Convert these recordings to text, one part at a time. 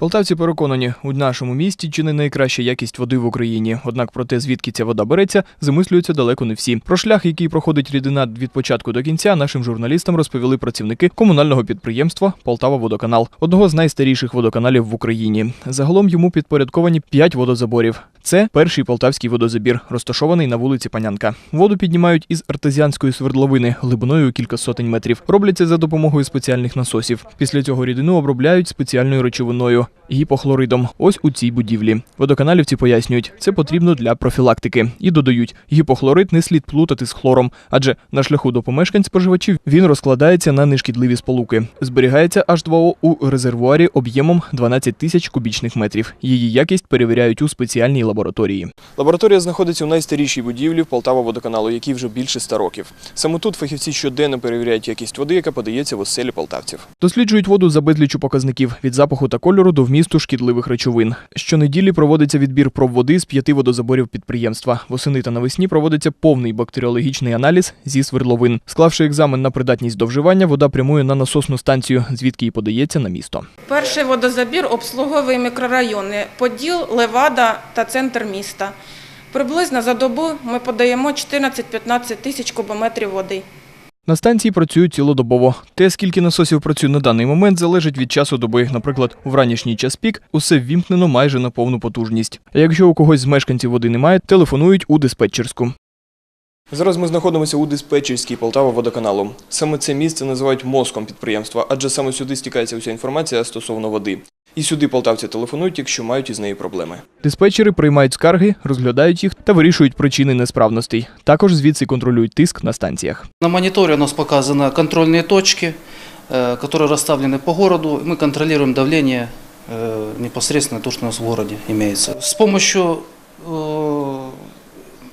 Полтавці переконані, у нашому місті чи не найкраща якість води в Україні. Однак про те, звідки ця вода береться, замислюються далеко не всі. Про шлях, який проходить рідина від початку до кінця, нашим журналістам розповіли працівники комунального підприємства Полтава Водоканал, одного з найстаріших водоканалів в Україні. Загалом йому підпорядковані п'ять водозаборів. Це перший полтавський водозабір, розташований на вулиці Панянка. Воду піднімають із артезіанської свердловини глибиною кілька сотень метрів. Роблять це за допомогою спеціальних насосів. Після цього рідину обробляють спеціальною речовиною гіпохлоридом. Ось у цій будівлі. Водоканалівці пояснюють, це потрібно для профілактики і додають, гіпохлорид не слід плутати з хлором, адже на шляху до помешкань споживачів він розкладається на нешкідливі сполуки. Зберігається H2O у резервуарі об'ємом 12 тисяч кубічних метрів. Її якість перевіряють у спеціальній лабораторії. Лабораторія знаходиться у найстарішій будівлі Полтава водоканалу, якій вже більше ста років. Саме тут фахівці щоденно перевіряють якість води, яка подається в оселі полтавців. Досліджують воду за безлічу показників від запаху та кольору до вмісту шкідливих речовин. Щонеділі проводиться відбір проб води з п'яти водозаборів підприємства. Восени та навесні проводиться повний бактеріологічний аналіз зі свердловин. Склавши екзамен на придатність до вживання, вода прямує на насосну станцію, звідки й подається на місто. Перший водозабір обслуговує мікрорайони Поділ, Левада та центр міста. Приблизно за добу ми подаємо 14-15 тисяч кубометрів води. На станції працюють цілодобово. Те, скільки насосів працює на даний момент, залежить від часу доби. Наприклад, у вранішній час пік усе ввімкнено майже на повну потужність. А якщо у когось з мешканців води немає, телефонують у диспетчерську. Зараз ми знаходимося у диспетчерській Полтава водоканалу. Саме це місце називають мозком підприємства, адже саме сюди стікається вся інформація стосовно води. І сюди полтавці телефонують, якщо мають із нею проблеми. Диспетчери приймають скарги, розглядають їх та вирішують причини несправностей. Також звідси контролюють тиск на станціях. На мониторе у нас показаны контрольные точки, э, которые расставлены по городу. Мы контролируем давление э, непосредственно то, что у нас в городе имеется. С помощью э,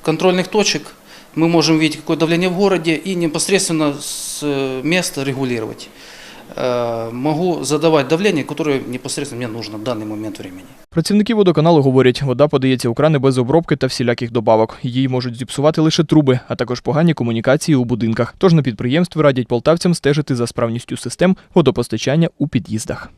контрольных точек мы можем видеть, какое давление в городе и непосредственно с э, места регулировать. Э, Могу задавать давление, которое непосредственно мне нужно в данный момент времени. Працівники водоканалу говорять, вода подається у крани без обробки та всіляких добавок. Її можуть зіпсувати лише труби, а також погані комунікації у будинках. Тож на підприємстві радять полтавцям стежити за справністю систем водопостачання у під'їздах.